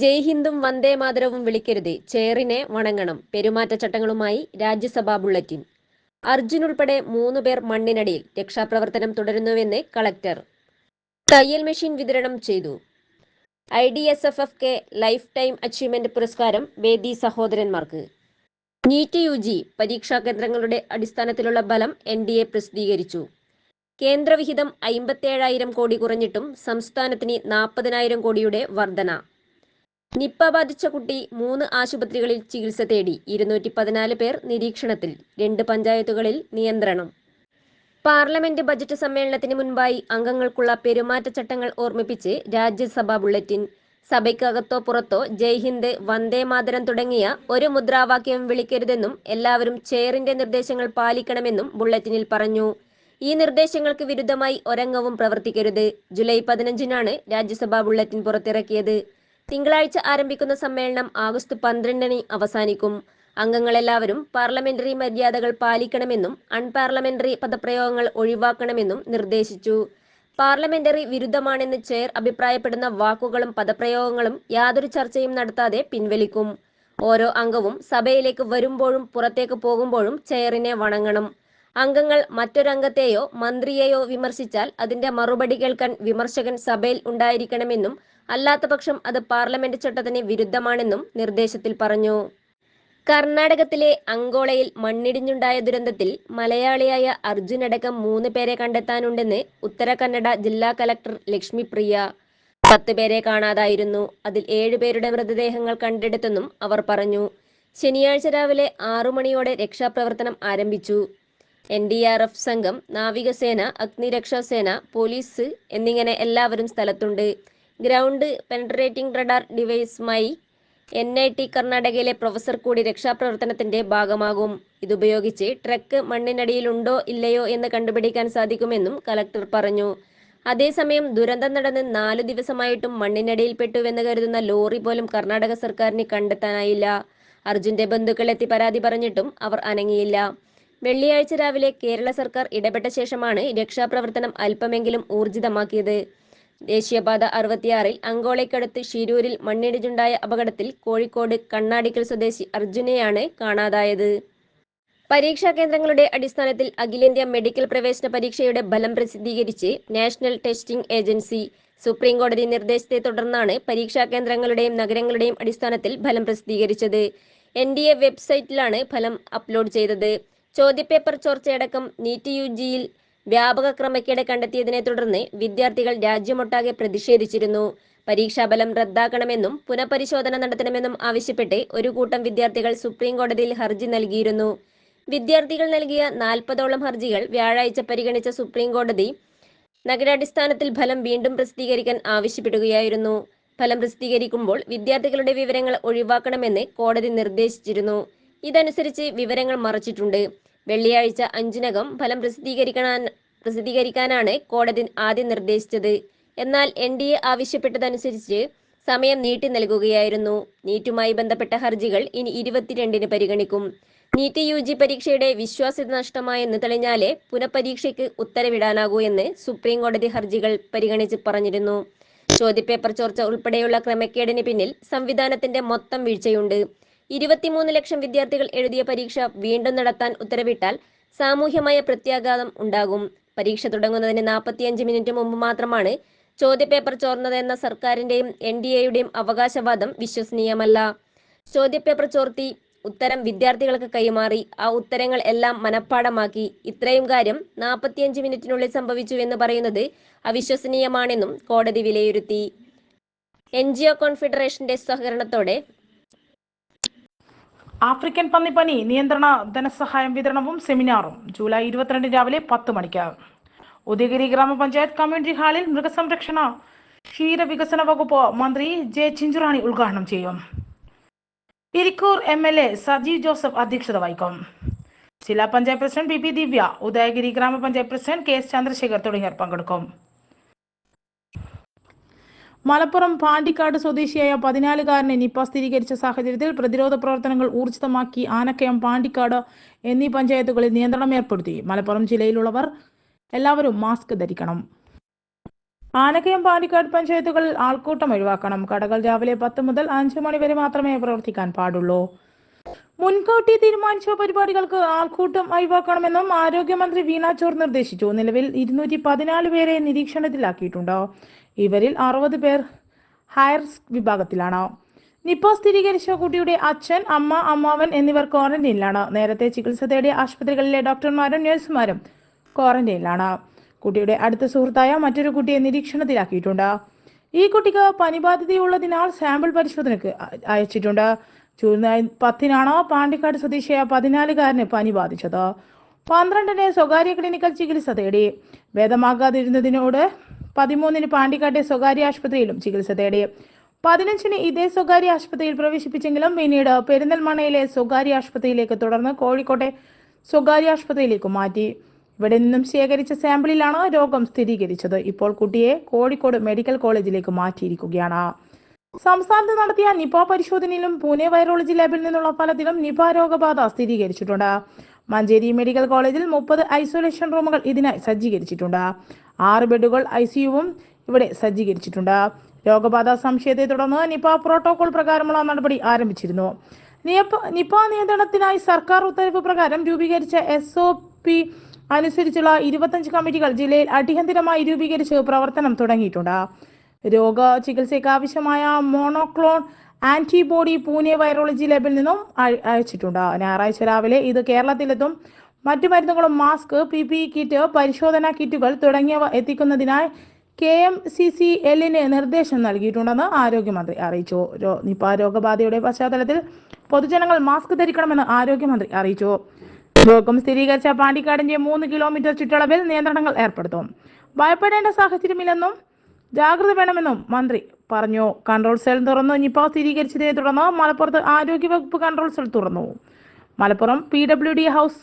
ജയ് ഹിന്ദും വന്ദേ മാതരവും വിളിക്കരുത്. ചെയറിനെ വണങ്ങണം. പെരുമാറ്റച്ചട്ടങ്ങളുമായി രാജ്യസഭാ ബുള്ളറ്റിൻ. അർജുൻ ഉൾപ്പെടെ മൂന്ന് പേർ മണ്ണിനടിയിൽ രക്ഷാപ്രവർത്തനം തുടരുന്നുവെന്ന് കളക്ടർ. തയ്യൽ മെഷീൻ വിതരണം ചെയ്തു. I D S F F K life time achievement പുരസ്കാരം വേദി സഹോദരന്മാർക്ക്. നീറ്റ് യു ജി പരീക്ഷാ കേന്ദ്രങ്ങളുടെ അടിസ്ഥാനത്തിലുള്ള ബലം എൻ ഡി എ പ്രസിദ്ധീകരിച്ചു. കേന്ദ്രവിഹിതം അയിമ്പത്തേഴായിരം കോടി കുറഞ്ഞിട്ടും സംസ്ഥാനത്തിന് നാൽപ്പതിനായിരം കോടിയുടെ വർധന. നിപ്പ ബാധിച്ച കുട്ടി മൂന്ന് ആശുപത്രികളിൽ ചികിത്സ തേടി ഇരുന്നൂറ്റി പതിനാല് പേർ നിരീക്ഷണത്തിൽ രണ്ട് പഞ്ചായത്തുകളിൽ നിയന്ത്രണം. പാർലമെന്റ് ബജറ്റ് സമ്മേളനത്തിന് മുൻപായി അംഗങ്ങൾക്കുള്ള പെരുമാറ്റച്ചട്ടങ്ങൾ ഓർമ്മിപ്പിച്ച് രാജ്യസഭാ ബുള്ളറ്റിൻ. സഭയ്ക്കകത്തോ പുറത്തോ ജയ് ഹിന്ദ് വന്ദേ മാതരം തുടങ്ങിയ ഒരു മുദ്രാവാക്യം വിളിക്കരുതെന്നും എല്ലാവരും ചെയറിന്റെ നിർദ്ദേശങ്ങൾ പാലിക്കണമെന്നും ബുള്ളറ്റിനിൽ പറഞ്ഞു. ഈ നിർദ്ദേശങ്ങൾക്ക് വിരുദ്ധമായി ഒരംഗവും പ്രവർത്തിക്കരുത്. ജൂലൈ പതിനഞ്ചിനാണ് രാജ്യസഭാ ബുള്ളറ്റിൻ പുറത്തിറക്കിയത്. തിങ്കളാഴ്ച ആരംഭിക്കുന്ന സമ്മേളനം ആഗസ്റ്റ് പന്ത്രണ്ടിന് അവസാനിക്കും. അംഗങ്ങളെല്ലാവരും പാർലമെന്ററി മര്യാദകൾ പാലിക്കണമെന്നും അൺപാർലമെന്ററി പദപ്രയോഗങ്ങൾ ഒഴിവാക്കണമെന്നും നിർദ്ദേശിച്ചു. പാർലമെന്ററി വിരുദ്ധമാണെന്ന് ചെയർ അഭിപ്രായപ്പെടുന്ന വാക്കുകളും പദപ്രയോഗങ്ങളും യാതൊരു ചർച്ചയും നടത്താതെ പിൻവലിക്കും. ഓരോ അംഗവും സഭയിലേക്ക് വരുമ്പോഴും പുറത്തേക്ക് പോകുമ്പോഴും ചെയറിനെ വണങ്ങണം. അംഗങ്ങൾ മറ്റൊരംഗത്തെയോ മന്ത്രിയെയോ വിമർശിച്ചാൽ അതിന്റെ മറുപടി കേൾക്കാൻ വിമർശകൻ സഭയിൽ ഉണ്ടായിരിക്കണമെന്നും അല്ലാത്തപക്ഷം അത് പാർലമെന്റ് ചട്ടത്തിന് വിരുദ്ധമാണെന്നും നിർദ്ദേശത്തിൽ പറഞ്ഞു. കർണാടകത്തിലെ അങ്കോളയിൽ മണ്ണിടിഞ്ഞുണ്ടായ ദുരന്തത്തിൽ മലയാളിയായ അർജുൻ അടക്കം മൂന്ന് പേരെ കണ്ടെത്താനുണ്ടെന്ന് ഉത്തര കന്നഡ ജില്ലാ കലക്ടർ ലക്ഷ്മി പ്രിയ പത്ത് പേരെ കാണാതായിരുന്നു. അതിൽ ഏഴുപേരുടെ മൃതദേഹങ്ങൾ കണ്ടെടുത്തെന്നും അവർ പറഞ്ഞു. ശനിയാഴ്ച രാവിലെ ആറു മണിയോടെ രക്ഷാപ്രവർത്തനം ആരംഭിച്ചു. എൻ ഡി ആർ എഫ് സംഘം നാവികസേന അഗ്നിരക്ഷാസേന പോലീസ് എന്നിങ്ങനെ എല്ലാവരും സ്ഥലത്തുണ്ട്. ഗ്രൗണ്ട് പെൻട്രേറ്റിംഗ് റഡാർ ഡിവൈസുമായി എൻ ഐ ടി കർണാടകയിലെ പ്രൊഫസർ കൂടി രക്ഷാപ്രവർത്തനത്തിന്റെ ഭാഗമാകും. ഇതുപയോഗിച്ച് ട്രക്ക് മണ്ണിനടിയിലുണ്ടോ ഇല്ലയോ എന്ന് കണ്ടുപിടിക്കാൻ സാധിക്കുമെന്നും കലക്ടർ പറഞ്ഞു. അതേസമയം ദുരന്തം നടന്ന് നാലു ദിവസമായിട്ടും മണ്ണിനടിയിൽപ്പെട്ടുവെന്ന് കരുതുന്ന ലോറി പോലും കർണാടക സർക്കാരിന് കണ്ടെത്താനായില്ല. അർജുന്റെ ബന്ധുക്കൾ എത്തി പരാതി പറഞ്ഞിട്ടും അവർ അനങ്ങിയില്ല. വെള്ളിയാഴ്ച രാവിലെ കേരള സർക്കാർ ഇടപെട്ട ശേഷമാണ് രക്ഷാപ്രവർത്തനം അല്പമെങ്കിലും ഊർജിതമാക്കിയത്. ദേശീയപാത അറുപത്തിയാറിൽ അങ്കോളയ്ക്കടുത്ത് ഷിരൂരിൽ മണ്ണിടിഞ്ഞുണ്ടായ അപകടത്തിൽ കോഴിക്കോട് കണ്ണാടിക്കൽ സ്വദേശി അർജുനെയാണ് കാണാതായത്. പരീക്ഷാ കേന്ദ്രങ്ങളുടെ അടിസ്ഥാനത്തിൽ അഖിലേന്ത്യാ മെഡിക്കൽ പ്രവേശന പരീക്ഷയുടെ ഫലം പ്രസിദ്ധീകരിച്ച് നാഷണൽ ടെസ്റ്റിംഗ് ഏജൻസി സുപ്രീം കോടതി നിർദ്ദേശത്തെ തുടർന്നാണ് പരീക്ഷാ കേന്ദ്രങ്ങളുടെയും നഗരങ്ങളുടെയും അടിസ്ഥാനത്തിൽ ഫലം പ്രസിദ്ധീകരിച്ചത്. എൻ ഡി എ വെബ്സൈറ്റിലാണ് ഫലം അപ്ലോഡ് ചെയ്തത്. ചോദ്യപേപ്പർ ചോർച്ചയടക്കം നീറ്റ് യു ജിയിൽ വ്യാപക ക്രമക്കേട് കണ്ടെത്തിയതിനെ തുടർന്ന് വിദ്യാർത്ഥികൾ രാജ്യമൊട്ടാകെ പ്രതിഷേധിച്ചിരുന്നു. പരീക്ഷാഫലം റദ്ദാക്കണമെന്നും പുനഃപരിശോധന നടത്തണമെന്നും ആവശ്യപ്പെട്ട് ഒരു കൂട്ടം വിദ്യാർത്ഥികൾ സുപ്രീം കോടതിയിൽ ഹർജി നൽകിയിരുന്നു. വിദ്യാർത്ഥികൾ നൽകിയ നാൽപ്പതോളം ഹർജികൾ വ്യാഴാഴ്ച പരിഗണിച്ച സുപ്രീം കോടതി നഗരാടിസ്ഥാനത്തിൽ ഫലം വീണ്ടും പ്രസിദ്ധീകരിക്കാൻ ആവശ്യപ്പെടുകയായിരുന്നു. ഫലം പ്രസിദ്ധീകരിക്കുമ്പോൾ വിദ്യാർത്ഥികളുടെ വിവരങ്ങൾ ഒഴിവാക്കണമെന്ന് കോടതി നിർദ്ദേശിച്ചിരുന്നു. ഇതനുസരിച്ച് വിവരങ്ങൾ മറച്ചിട്ടുണ്ട്. വെള്ളിയാഴ്ച അഞ്ചിനകം ഫലം പ്രസിദ്ധീകരിക്കണ പ്രസിദ്ധീകരിക്കാനാണ് കോടതി ആദ്യം നിർദ്ദേശിച്ചത്. എന്നാൽ എൻ ഡി എ ആവശ്യപ്പെട്ടതനുസരിച്ച് സമയം നീട്ടി നൽകുകയായിരുന്നു. നീറ്റുമായി ബന്ധപ്പെട്ട ഹർജികൾ ഇനി ഇരുപത്തിരണ്ടിന് പരിഗണിക്കും. നീറ്റ് യു ജി പരീക്ഷയുടെ വിശ്വാസ്യത നഷ്ടമായെന്ന് തെളിഞ്ഞാലേ പുനഃപരീക്ഷയ്ക്ക് ഉത്തരവിടാനാകൂ എന്ന് സുപ്രീം കോടതി ഹർജികൾ പരിഗണിച്ച് പറഞ്ഞിരുന്നു. ചോദ്യപേപ്പർ ചോർച്ച ഉൾപ്പെടെയുള്ള ക്രമക്കേടിന് പിന്നിൽ സംവിധാനത്തിന്റെ മൊത്തം വീഴ്ചയുണ്ട്. ഇരുപത്തിമൂന്ന് ലക്ഷം വിദ്യാർത്ഥികൾ എഴുതിയ പരീക്ഷ വീണ്ടും നടത്താൻ ഉത്തരവിട്ടാൽ സാമൂഹ്യമായ പ്രത്യാഘാതം ഉണ്ടാകും. പരീക്ഷ തുടങ്ങുന്നതിന് നാൽപ്പത്തിയഞ്ച് മിനിറ്റ് മുമ്പ് മാത്രമാണ് ചോദ്യപേപ്പർ ചോർന്നതെന്ന സർക്കാരിന്റെയും എൻ ഡി എയുടെയും അവകാശവാദം വിശ്വസനീയമല്ല. ചോദ്യപേപ്പർ ചോർത്തി ഉത്തരം വിദ്യാർത്ഥികൾക്ക് കൈമാറി. ആ ഉത്തരങ്ങൾ എല്ലാം മനഃപ്പാടമാക്കി ഇത്രയും കാര്യം നാൽപ്പത്തിയഞ്ച് മിനിറ്റിനുള്ളിൽ സംഭവിച്ചു എന്ന് പറയുന്നത് അവിശ്വസനീയമാണെന്നും കോടതി വിലയിരുത്തി. എൻ ജി ഒ കോൺഫെഡറേഷന്റെ സഹകരണത്തോടെ ആഫ്രിക്കൻ പന്നിപ്പനി നിയന്ത്രണ ധനസഹായം വിതരണവും സെമിനാറും ജൂലൈ ഇരുപത്തിരണ്ട് രാവിലെ പത്ത് മണിക്ക്. ഉദയഗിരി ഗ്രാമപഞ്ചായത്ത് കമ്മ്യൂണിറ്റി ഹാളിൽ മൃഗസംരക്ഷണ ക്ഷീരവികസന വകുപ്പ് മന്ത്രി ജെ ചിഞ്ചുറാണി ഉദ്ഘാടനം ചെയ്യും. Irikkur M L A Sajeev Joseph അധ്യക്ഷത വഹിക്കും. ജില്ലാ panchayat president P P Divya Udayagiri ഗ്രാമപഞ്ചായത്ത് പ്രസിഡന്റ് കെ എസ് ചന്ദ്രശേഖർ തുടങ്ങിയവർ പങ്കെടുക്കും. മലപ്പുറം പാണ്ടിക്കാട് സ്വദേശിയായ പതിനാലുകാരനെ നിപ്പ സ്ഥിരീകരിച്ച സാഹചര്യത്തിൽ പ്രതിരോധ പ്രവർത്തനങ്ങൾ ഊർജിതമാക്കി ആനക്കയം പാണ്ടിക്കാട് എന്നീ പഞ്ചായത്തുകളിൽ നിയന്ത്രണം ഏർപ്പെടുത്തി. മലപ്പുറം ജില്ലയിലുള്ളവർ എല്ലാവരും മാസ്ക് ധരിക്കണം. ആനക്കയം പാണ്ടിക്കാട് പഞ്ചായത്തുകളിൽ ആൾക്കൂട്ടം ഒഴിവാക്കണം. കടകൾ രാവിലെ പത്ത് മുതൽ അഞ്ച് മണി വരെ മാത്രമേ പ്രവർത്തിക്കാൻ പാടുള്ളൂ. മുൻകൂട്ടി തീരുമാനിച്ച പരിപാടികൾക്ക് ആൾക്കൂട്ടം ഒഴിവാക്കണമെന്നും ആരോഗ്യമന്ത്രി വീണാ ചോർ നിർദ്ദേശിച്ചു. നിലവിൽ ഇരുന്നൂറ്റി പതിനാല് പേരെ നിരീക്ഷണത്തിലാക്കിയിട്ടുണ്ട്. ഇവരിൽ അറുപത് പേർ ഹയർ വിഭാഗത്തിലാണ്. നിപ്പ സ്ഥിരീകരിച്ച കുട്ടിയുടെ അച്ഛൻ അമ്മ അമ്മാവൻ എന്നിവർ ക്വാറന്റൈനിലാണ്. നേരത്തെ ചികിത്സ തേടിയ ആശുപത്രികളിലെ ഡോക്ടർമാരും നഴ്സുമാരും ക്വാറന്റൈനിലാണ്. കുട്ടിയുടെ അടുത്ത സുഹൃത്തായ മറ്റൊരു കുട്ടിയെ നിരീക്ഷണത്തിലാക്കിയിട്ടുണ്ട്. ഈ കുട്ടിക്ക് പനി ബാധ്യതയുള്ളതിനാൽ സാമ്പിൾ പരിശോധനയ്ക്ക് അയച്ചിട്ടുണ്ട്. ജൂലൈ പത്തിനാണ് പാണ്ടിക്കാട് സ്വദേശിയായ പതിനാലുകാരന് പനി ബാധിച്ചത്. പന്ത്രണ്ടിന് സ്വകാര്യ ക്ലിനിക്കൽ ചികിത്സ തേടി. ഭേദമാകാതിരുന്നതിനോട് പതിമൂന്നിന് പാണ്ടിക്കാട്ടെ സ്വകാര്യ ആശുപത്രിയിലും ചികിത്സ തേടി. പതിനഞ്ചിന് ഇതേ സ്വകാര്യ ആശുപത്രിയിൽ പ്രവേശിപ്പിച്ചെങ്കിലും പിന്നീട് പെരിന്തൽമണയിലെ സ്വകാര്യ ആശുപത്രിയിലേക്ക് തുടർന്ന് കോഴിക്കോട്ടെ സ്വകാര്യ ആശുപത്രിയിലേക്ക് മാറ്റി. ഇവിടെ നിന്നും ശേഖരിച്ച സാമ്പിളിലാണ് രോഗം സ്ഥിരീകരിച്ചത്. ഇപ്പോൾ കുട്ടിയെ കോഴിക്കോട് മെഡിക്കൽ കോളേജിലേക്ക് മാറ്റിയിരിക്കുകയാണ്. സംസ്ഥാനത്ത് നടത്തിയ നിപ പരിശോധനയിലും പൂനെ വൈറോളജി ലാബിൽ നിന്നുള്ള ഫലത്തിലും നിപ രോഗബാധ സ്ഥിരീകരിച്ചിട്ടുണ്ട്. മഞ്ചേരി മെഡിക്കൽ കോളേജിൽ മുപ്പത് ഐസൊലേഷൻ റൂമുകൾ ഇതിനായി സജ്ജീകരിച്ചിട്ടുണ്ട്. ആറ് ബെഡുകൾ ഐ സിയുവും ഇവിടെ സജ്ജീകരിച്ചിട്ടുണ്ട്. രോഗബാധ സംശയത്തെ തുടർന്ന് നിപ പ്രോട്ടോകോൾ പ്രകാരമുള്ള നടപടി ആരംഭിച്ചിരുന്നു. നിപ നിയന്ത്രണത്തിനായി സർക്കാർ ഉത്തരവ് പ്രകാരം രൂപീകരിച്ച എസ് ഒ പി അനുസരിച്ചുള്ള ഇരുപത്തഞ്ച് കമ്മിറ്റികൾ ജില്ലയിൽ അടിയന്തിരമായി രൂപീകരിച്ച് പ്രവർത്തനം തുടങ്ങിയിട്ടുണ്ട്. രോഗ ചികിത്സയ്ക്ക് ആവശ്യമായ മോണോക്ലോൺ ആന്റിബോഡി പൂനെ വൈറോളജി ലാബിൽ നിന്നും അയച്ചിട്ടുണ്ട്. ഞായറാഴ്ച രാവിലെ ഇത് കേരളത്തിലെത്തും. മറ്റു മരുന്നുകളും മാസ്ക് പി പി കിറ്റ് പരിശോധനാ കിറ്റുകൾ തുടങ്ങിയവ എത്തിക്കുന്നതിനായി കെ എം സി സി എല്ലിന് നിർദ്ദേശം നൽകിയിട്ടുണ്ടെന്ന് ആരോഗ്യമന്ത്രി അറിയിച്ചു. നിപ രോഗബാധയുടെ പശ്ചാത്തലത്തിൽ പൊതുജനങ്ങൾ മാസ്ക് ധരിക്കണമെന്ന് ആരോഗ്യമന്ത്രി അറിയിച്ചു. രോഗം സ്ഥിരീകരിച്ച പാണ്ടിക്കാടിന്റെ മൂന്ന് കിലോമീറ്റർ ചുറ്റളവിൽ നിയന്ത്രണങ്ങൾ ഏർപ്പെടുത്തും. ഭയപ്പെടേണ്ട സാഹചര്യമില്ലെന്നും ജാഗ്രത വേണമെന്നും മന്ത്രി പറഞ്ഞു. കൺട്രോൾ സെൽ തുറന്നു നിപ സ്ഥിരീകരിച്ചതിനെ തുടർന്ന് മലപ്പുറത്ത് ആരോഗ്യവകുപ്പ് കൺട്രോൾ സെൽ തുറന്നു. Malappuram P W D house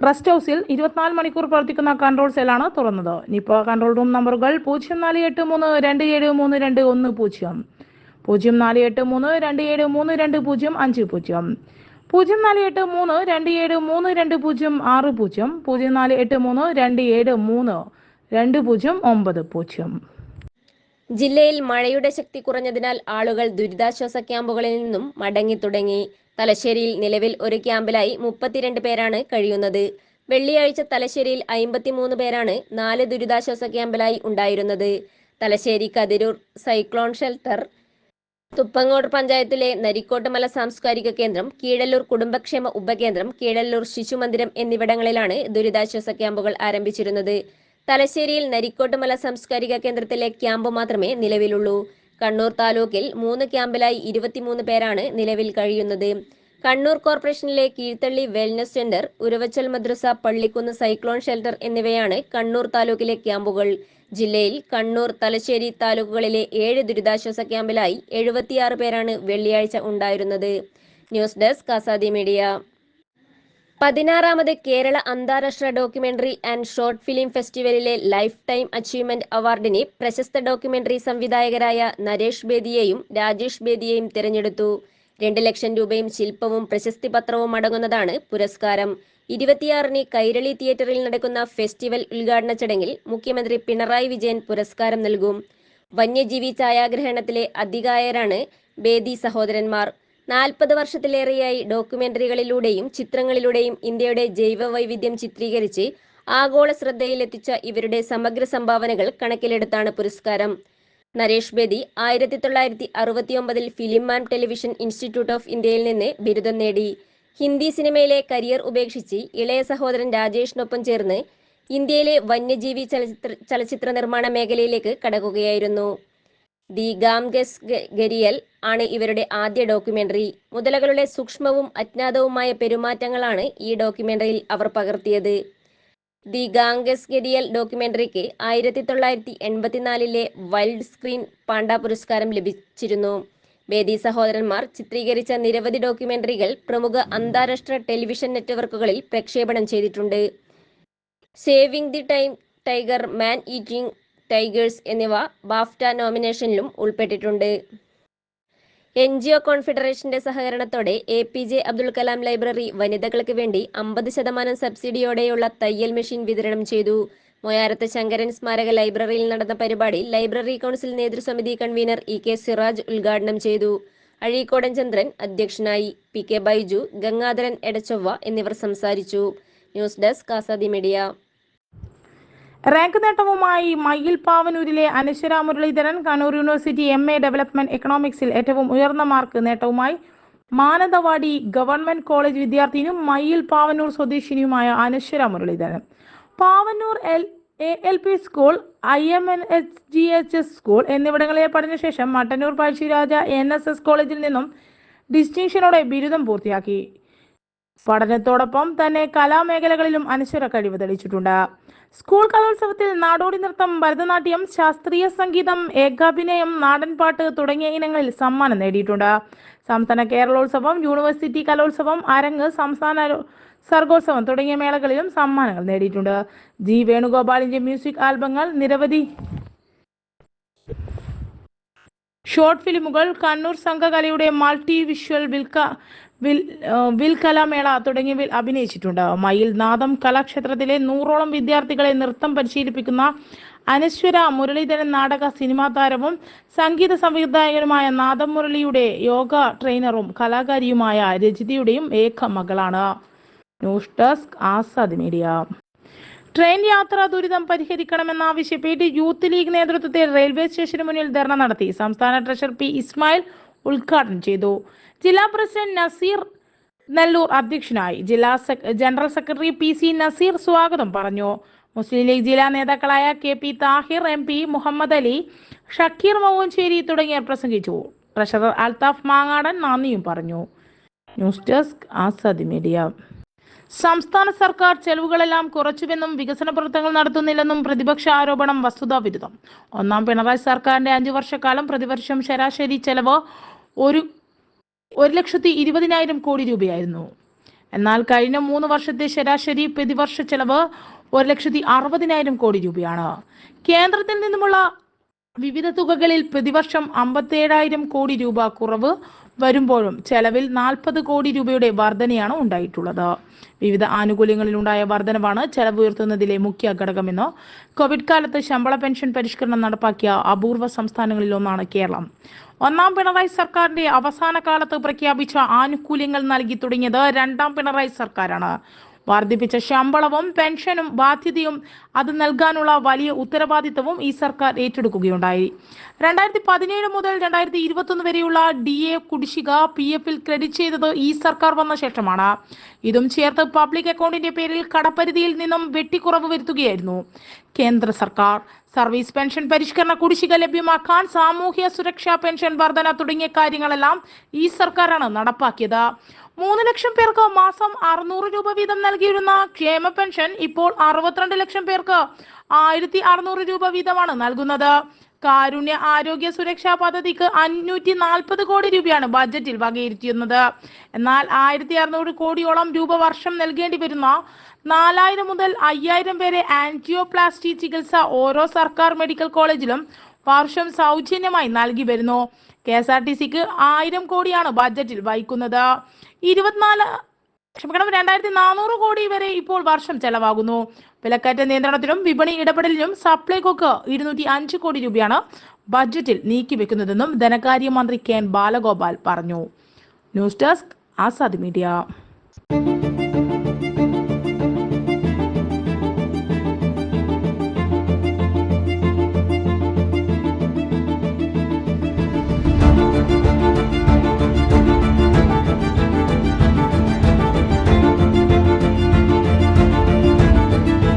rest ഹൗസിൽ ഇരുപത്തിനാല് മണിക്കൂർ പ്രവർത്തിക്കുന്ന കൺട്രോൾ സെല്ലാണ് തുറന്നത്. നിപ കൺട്രോൾ റൂം നമ്പറുകൾ പൂജ്യം നാല് എട്ട് മൂന്ന് രണ്ട് ഏഴ് മൂന്ന് രണ്ട് ഒന്ന് പൂജ്യം. പൂജ്യം നാല് എട്ട് മൂന്ന് രണ്ട് ഏഴ് മൂന്ന് രണ്ട് പൂജ്യം അഞ്ച് പൂജ്യം. പൂജ്യം നാല് എട്ട് മൂന്ന് രണ്ട് ഏഴ് മൂന്ന് രണ്ട് പൂജ്യം ആറ് പൂജ്യം. പൂജ്യം നാല് എട്ട് മൂന്ന് രണ്ട് ഏഴ് മൂന്ന് രണ്ട് പൂജ്യം ഒമ്പത് പൂജ്യം. ജില്ലയിൽ മഴയുടെ ശക്തി കുറഞ്ഞതിനാൽ ആളുകൾ ദുരിതാശ്വാസ ക്യാമ്പുകളിൽ നിന്നും മടങ്ങി തുടങ്ങി. തലശ്ശേരിയിൽ നിലവിൽ ഒരു ക്യാമ്പിലായി മുപ്പത്തിരണ്ട് പേരാണ് കഴിയുന്നത്. വെള്ളിയാഴ്ച തലശ്ശേരിയിൽ അയിമ്പത്തിമൂന്ന് പേരാണ് നാല് ദുരിതാശ്വാസ ക്യാമ്പിലായി ഉണ്ടായിരുന്നത്. തലശ്ശേരി കതിരൂർ സൈക്ലോൺ ഷെൽട്ടർ തുപ്പങ്ങോട് പഞ്ചായത്തിലെ നരിക്കോട്ടുമല സാംസ്കാരിക കേന്ദ്രം കീഴല്ലൂർ കുടുംബക്ഷേമ ഉപകേന്ദ്രം കീഴല്ലൂർ ശിശുമന്ദിരം എന്നിവിടങ്ങളിലാണ് ദുരിതാശ്വാസ ക്യാമ്പുകൾ ആരംഭിച്ചിരുന്നത്. തലശ്ശേരിയിൽ നരിക്കോട്ടുമല സാംസ്കാരിക കേന്ദ്രത്തിലെ ക്യാമ്പ് മാത്രമേ നിലവിലുള്ളൂ. കണ്ണൂർ താലൂക്കിൽ മൂന്ന് ക്യാമ്പിലായി ഇരുപത്തിമൂന്ന് പേരാണ് നിലവിൽ കഴിയുന്നത്. കണ്ണൂർ കോർപ്പറേഷനിലെ Keezhthalli wellness centre Uruvachal Madrasa Pallikkunnu cyclone shelter എന്നിവയാണ് കണ്ണൂർ താലൂക്കിലെ ക്യാമ്പുകൾ. ജില്ലയിൽ കണ്ണൂർ തലശ്ശേരി താലൂക്കുകളിലെ ഏഴ് ദുരിതാശ്വാസ ക്യാമ്പിലായി എഴുപത്തിയാറ് പേരാണ് വെള്ളിയാഴ്ച ഉണ്ടായിരുന്നത്. News desk Azadi media. പതിനാറാമത് Kerala അന്താരാഷ്ട്ര ഡോക്യുമെന്ററി ആൻഡ് ഷോർട്ട് ഫിലിം ഫെസ്റ്റിവലിലെ ലൈഫ് ടൈം അച്ചീവ്മെന്റ് അവാർഡിന് പ്രശസ്ത ഡോക്യുമെന്ററി സംവിധായകരായ നരേഷ് ബേദിയെയും രാജേഷ് ബേദിയെയും തിരഞ്ഞെടുത്തു. രണ്ട് ലക്ഷം രൂപയും ശില്പവും പ്രശസ്തി പത്രവും അടങ്ങുന്നതാണ് പുരസ്കാരം. ഇരുപത്തിയാറിന് കൈരളി തിയേറ്ററിൽ നടക്കുന്ന ഫെസ്റ്റിവൽ ഉദ്ഘാടന ചടങ്ങിൽ മുഖ്യമന്ത്രി പിണറായി വിജയൻ പുരസ്കാരം നൽകും. വന്യജീവി ഛായാഗ്രഹണത്തിലെ അധികായരാണ് ബേദി സഹോദരന്മാർ. നാൽപ്പത് വർഷത്തിലേറെയായി ഡോക്യുമെന്ററികളിലൂടെയും ചിത്രങ്ങളിലൂടെയും ഇന്ത്യയുടെ ജൈവ വൈവിധ്യം ചിത്രീകരിച്ച് ആഗോള ശ്രദ്ധയിലെത്തിച്ച ഇവരുടെ സമഗ്ര സംഭാവനകൾ കണക്കിലെടുത്താണ് പുരസ്കാരം. നരേഷ് ബേദി ആയിരത്തി തൊള്ളായിരത്തി അറുപത്തിയൊമ്പതിൽ film and television institute of ഇന്ത്യയിൽ നിന്ന് ബിരുദം നേടി. ഹിന്ദി സിനിമയിലെ കരിയർ ഉപേക്ഷിച്ച് ഇളയ സഹോദരൻ രാജേഷിനൊപ്പം ചേർന്ന് ഇന്ത്യയിലെ വന്യജീവി ചലച്ചിത്ര ചലച്ചിത്ര നിർമ്മാണ മേഖലയിലേക്ക് കടക്കുകയായിരുന്നു. ദി ഗാംഗസ് ഗരിയൽ ആണ് ഇവരുടെ ആദ്യ ഡോക്യുമെന്ററി. മുതലകളുടെ സൂക്ഷ്മവും അജ്ഞാതവുമായ പെരുമാറ്റങ്ങളാണ് ഈ ഡോക്യുമെന്ററിയിൽ അവർ പകർത്തിയത്. ദി ഗാംഗസ് ഗരിയൽ ഡോക്യുമെന്ററിക്ക് ആയിരത്തി തൊള്ളായിരത്തി എൺപത്തിനാലിലെ വൈൽഡ് സ്ക്രീൻ പാണ്ട പുരസ്കാരം ലഭിച്ചിരുന്നു. ബേദി സഹോദരന്മാർ ചിത്രീകരിച്ച നിരവധി ഡോക്യുമെന്ററികൾ പ്രമുഖ അന്താരാഷ്ട്ര ടെലിവിഷൻ നെറ്റ്വർക്കുകളിൽ പ്രക്ഷേപണം ചെയ്തിട്ടുണ്ട്. Saving the time tiger man eating tigers എന്നിവ ബാഫ്റ്റ നോമിനേഷനിലും ഉൾപ്പെട്ടിട്ടുണ്ട്. എൻ ജി ഒ കോൺഫെഡറേഷന്റെ സഹകരണത്തോടെ A P J Abdul Kalam library വനിതകൾക്ക് വേണ്ടി അമ്പത് ശതമാനം സബ്സിഡിയോടെയുള്ള തയ്യൽ മെഷീൻ വിതരണം ചെയ്തു. മൊയാരത്ത് ശങ്കരൻ സ്മാരക ലൈബ്രറിയിൽ നടന്ന പരിപാടി ലൈബ്രറി കൗൺസിൽ നേതൃസമിതി കൺവീനർ ഇ കെ സിറാജ് ഉദ്ഘാടനം ചെയ്തു. അഴീക്കോടൻ ചന്ദ്രൻ അധ്യക്ഷനായി പി കെ ബൈജു ഗംഗാധരൻ എടച്ചൊവ്വ എന്നിവർ സംസാരിച്ചു. News desk Azadi media. Rank നേട്ടവുമായി മയിൽപാവനൂരിലെ Anaswara Muraleedharan Kannur university M A development എക്കണോമിക്സിൽ ഏറ്റവും ഉയർന്ന മാർക്ക് നേട്ടവുമായി മാനന്തവാടി ഗവൺമെന്റ് കോളേജ് വിദ്യാർത്ഥിനിയും Mayil Pavanur സ്വദേശിനിയുമായ Anaswara Muralidharan. Pavannur L A L P school I M N H G H S school എന്നിവിടങ്ങളിലെ പഠനശേഷം Mattannur Pazhassiraja N S S കോളേജിൽ നിന്നും ഡിസ്റ്റിങ്ഷനോടെ ബിരുദം പൂർത്തിയാക്കി. പഠനത്തോടൊപ്പം തന്നെ കലാമേഖലകളിലും അനശ്വര കഴിവ് തെളിയിച്ചിട്ടുണ്ട്. സ്കൂൾ കലോത്സവത്തിൽ നാടോടി നൃത്തം ഭരതനാട്യം ശാസ്ത്രീയ സംഗീതം ഏകാഭിനയം നാടൻപാട്ട് തുടങ്ങിയ ഇനങ്ങളിൽ സമ്മാനം നേടിയിട്ടുണ്ട്. സംസ്ഥാന കേരളോത്സവം യൂണിവേഴ്സിറ്റി കലോത്സവം അരങ്ങ് സംസ്ഥാന സർഗോത്സവം തുടങ്ങിയ മേളകളിലും സമ്മാനങ്ങൾ നേടിയിട്ടുണ്ട്. ജി വേണുഗോപാലിന്റെ മ്യൂസിക് ആൽബങ്ങൾ നിരവധി ഷോർട്ട് ഫിലിമുകൾ കണ്ണൂർ സംഘകലയുടെ മൾട്ടി വിഷ്വൽ വിൽക്ക വിൽ വിൽകലാമേള വിൽ തുടങ്ങിയവയിൽ അഭിനയിച്ചിട്ടുണ്ട്. മയിൽ നാദം കലാക്ഷേത്രത്തിലെ നൂറോളം വിദ്യാർത്ഥികളെ നൃത്തം പരിശീലിപ്പിക്കുന്ന അനശ്വര മുരളീധരൻ നാടക സിനിമാ താരവും സംഗീത സംവിധായകനുമായ നാദം മുരളിയുടെ യോഗ ട്രെയിനറും കലാകാരിയുമായ രജിതയുടെയും ഏക മകളാണ്. News desk Azad media. Train യാത്രാ ദുരിതം പരിഹരിക്കണമെന്നാവശ്യപ്പെട്ട് യൂത്ത് ലീഗ് നേതൃത്വത്തിൽ റെയിൽവേ സ്റ്റേഷന് മുന്നിൽ ധർണ നടത്തി. സംസ്ഥാന ട്രഷറർ പി ഇസ്മായിൽ ഉദ്ഘാടനം ചെയ്തു. ജില്ലാ പ്രസിഡന്റ് നസീർ നെല്ലൂർ അധ്യക്ഷനായി. ജില്ലാ general secretary P C Naseer സ്വാഗതം പറഞ്ഞു. മുസ്ലിം ലീഗ് ജില്ലാ നേതാക്കളായ K P Thahir M P Muhammad Ali Shakeer Mouvancheri തുടങ്ങിയവർ പ്രസംഗിച്ചു. ട്രഷറർ അൽതാഫ് മാങ്ങാടൻ നന്ദിയും പറഞ്ഞു. News desk Azadi media. സംസ്ഥാന സർക്കാർ ചെലവുകളെല്ലാം കുറച്ചുവെന്നും വികസന പ്രവർത്തനങ്ങൾ നടത്തുന്നില്ലെന്നും പ്രതിപക്ഷ ആരോപണം വസ്തുതാ വിരുദ്ധം. ഒന്നാം പിണറായി സർക്കാരിന്റെ അഞ്ചു വർഷക്കാലം പ്രതിവർഷം ശരാശരി ചെലവ് ഒരു ഒരു ലക്ഷത്തി ഇരുപതിനായിരം കോടി രൂപയായിരുന്നു. എന്നാൽ കഴിഞ്ഞ മൂന്ന് വർഷത്തെ ശരാശരി പ്രതിവർഷ ചെലവ് ഒരു ലക്ഷത്തി അറുപതിനായിരം കോടി രൂപയാണ്. കേന്ദ്രത്തിൽ നിന്നുമുള്ള വിവിധ തുകകളിൽ പ്രതിവർഷം അമ്പത്തേഴായിരം കോടി രൂപ കുറവ് വരുമ്പോഴും ചെലവിൽ നാൽപ്പത് കോടി രൂപയുടെ വർധനയാണ് ഉണ്ടായിട്ടുള്ളത്. വിവിധ ആനുകൂല്യങ്ങളിൽ ഉണ്ടായ വർധനവാണ് ചെലവ് ഉയർത്തുന്നതിലെ മുഖ്യ ഘടകമെന്ന് കോവിഡ് കാലത്ത് ശമ്പള പെൻഷൻ പരിഷ്കരണം നടപ്പാക്കിയ അപൂർവ സംസ്ഥാനങ്ങളിൽ ഒന്നാണ് കേരളം. ഒന്നാം പിണറായി സർക്കാരിന്റെ അവസാന കാലത്ത് പ്രഖ്യാപിച്ച ആനുകൂല്യങ്ങൾ നൽകി തുടങ്ങിയത് രണ്ടാം പിണറായി സർക്കാരാണ്. വർദ്ധിപ്പിച്ച ശമ്പളവും പെൻഷനും ബാധ്യതയും അത് നൽകാനുള്ള വലിയ ഉത്തരവാദിത്തവും ഈ സർക്കാർ ഏറ്റെടുക്കുകയുണ്ടായി. രണ്ടായിരത്തി പതിനേഴ് മുതൽ രണ്ടായിരത്തി ഇരുപത്തൊന്ന് വരെയുള്ള ഡി എ കുടിശ്ശിക പി എഫിൽ ക്രെഡിറ്റ് ചെയ്തത് ഈ സർക്കാർ വന്ന ശേഷമാണ്. ഇതും ചേർത്ത് പബ്ലിക് അക്കൗണ്ടിന്റെ പേരിൽ കടപ്പരിധിയിൽ നിന്നും വെട്ടിക്കുറവ് വരുത്തുകയായിരുന്നു. കേന്ദ്ര സർക്കാർ സർവീസ് പെൻഷൻ പരിഷ്കരണ കുടിശ്ശിക ലഭ്യമാക്കാൻ സാമൂഹ്യ സുരക്ഷാ പെൻഷൻ വർധന തുടങ്ങിയ കാര്യങ്ങളെല്ലാം ഈ സർക്കാരാണ് നടപ്പാക്കിയത്. മൂന്ന് ലക്ഷം പേർക്ക് മാസം അറുന്നൂറ് രൂപ വീതം നൽകിയിരുന്ന ക്ഷേമ പെൻഷൻ ഇപ്പോൾ അറുപത്തിരണ്ട് ലക്ഷം പേർക്ക് ആയിരത്തി അറുന്നൂറ് രൂപ വീതമാണ് നൽകുന്നത്. കാരുണ്യ ആരോഗ്യ സുരക്ഷാ പദ്ധതിക്ക് അഞ്ഞൂറ്റി നാൽപ്പത് കോടി രൂപയാണ് ബജറ്റിൽ വകയിരുത്തിയിരുന്നത്. എന്നാൽ ആയിരത്തി അറുന്നൂറ് കോടിയോളം രൂപ വർഷം നൽകേണ്ടി വരുന്ന നാലായിരം മുതൽ അയ്യായിരം പേരെ ആന്റിയോപ്ലാസ്റ്റി ചികിത്സ ഓരോ സർക്കാർ മെഡിക്കൽ കോളേജിലും വർഷം സൗജന്യമായി നൽകി വരുന്നു. കെ എസ് ആർ ടി സിക്ക് ആയിരം കോടിയാണ് ബജറ്റിൽ വഹിക്കുന്നത്. ഇരുപത്തിനാല് ക്ഷമിക്കണം രണ്ടായിരത്തി നാനൂറ് കോടി വരെ ഇപ്പോൾ വർഷം ചെലവാകുന്നു. വിലക്കയറ്റ നിയന്ത്രണത്തിനും വിപണി ഇടപെടലിനും സപ്ലൈകോക്ക് ഇരുന്നൂറ്റി അഞ്ച് കോടി രൂപയാണ് ബജറ്റിൽ നീക്കിവെക്കുന്നതെന്നും ധനകാര്യമന്ത്രി കെ എൻ ബാലഗോപാൽ പറഞ്ഞു. News desk Azad media.